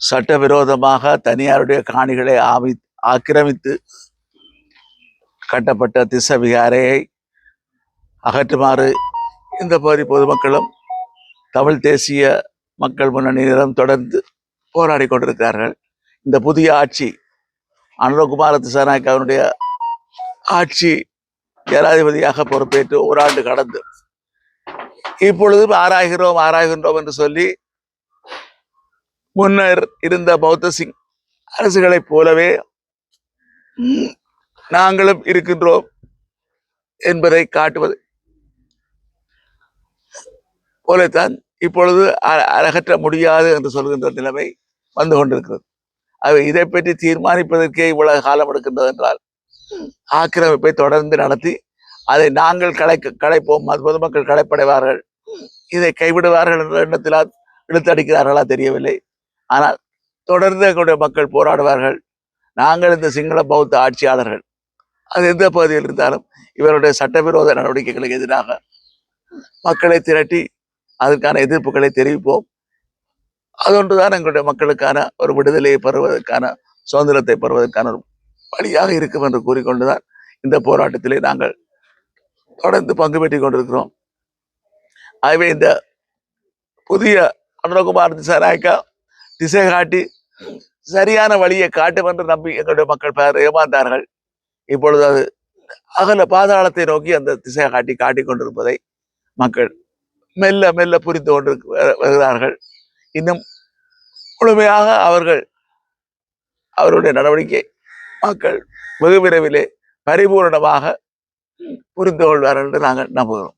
சட்டவிரோதமாக தனியாருடைய காணிகளை ஆமி ஆக்கிரமித்து கட்டப்பட்ட திச விகாரையை அகற்றுமாறு இந்த பகுதி பொதுமக்களும் தமிழ் தேசிய மக்கள் முன்னணியினரும் தொடர்ந்து போராடி கொண்டிருக்கிறார்கள். இந்த புதிய ஆட்சி அனுரகுமார திசாநாயக்காவினுடைய ஆட்சி ஜனாதிபதியாக பொறுப்பேற்று ஓராண்டு கடந்து இப்பொழுதும் ஆராய்கிறோம் ஆராய்கின்றோம் என்று சொல்லி முன்னர் இருந்த பௌத்த சிங் அரசுகளைப் போலவே நாங்களும் இருக்கின்றோம் என்பதை காட்டுவது போலத்தான் இப்பொழுது அ- அகற்ற முடியாது என்று சொல்கின்ற நிலைமை வந்து கொண்டிருக்கிறது. அவை இதை பற்றி தீர்மானிப்பதற்கே இவ்வளவு காலம் எடுக்கின்றது என்றால் ஆக்கிரமிப்பை தொடர்ந்து நடத்தி அதை நாங்கள் களை களைப்போம் அது பொதுமக்கள் களைப்படைவார்கள் இதை கைவிடுவார்கள் என்ற எண்ணத்திலா இழுத்தடிக்கிறார்களா தெரியவில்லை. ஆனால் தொடர்ந்து எங்களுடைய மக்கள் போராடுவார்கள். நாங்கள் இந்த சிங்கள பௌத்த ஆட்சியாளர்கள். அது எந்த பகுதியில் இருந்தாலும் இவருடைய சட்டவிரோத நடவடிக்கைகளுக்கு எதிராக மக்களை திரட்டி அதற்கான எதிர்ப்புகளை தெரிவிப்போம். அதொன்றுதான் எங்களுடைய மக்களுக்கான ஒரு விடுதலையை பெறுவதற்கான சுதந்திரத்தை பெறுவதற்கான ஒரு வழியாக இருக்கும் என்று கூறிக்கொண்டுதான் இந்த போராட்டத்திலே நாங்கள் தொடர்ந்து பங்கு பெற்றுக் கொண்டிருக்கிறோம். ஆகவே இந்த புதிய அனுரகுமார் திசாநாயக்கா திசை காட்டி சரியான வழியை காட்டும் என்று நம்பி எங்களுடைய மக்கள் பெயர் ஏமாந்தார்கள். இப்பொழுது அது அகல பாதாளத்தை நோக்கி அந்த திசை காட்டி காட்டிக் கொண்டிருப்பதை மக்கள் மெல்ல மெல்ல புரிந்து கொண்டு வருகிறார்கள். இன்னும் முழுமையாக அவர்கள் அவருடைய நடவடிக்கை மக்கள் வெகு விரைவிலே பரிபூரணமாக புரிந்து கொள்வார்கள் என்று நாங்கள் நம்புகிறோம்.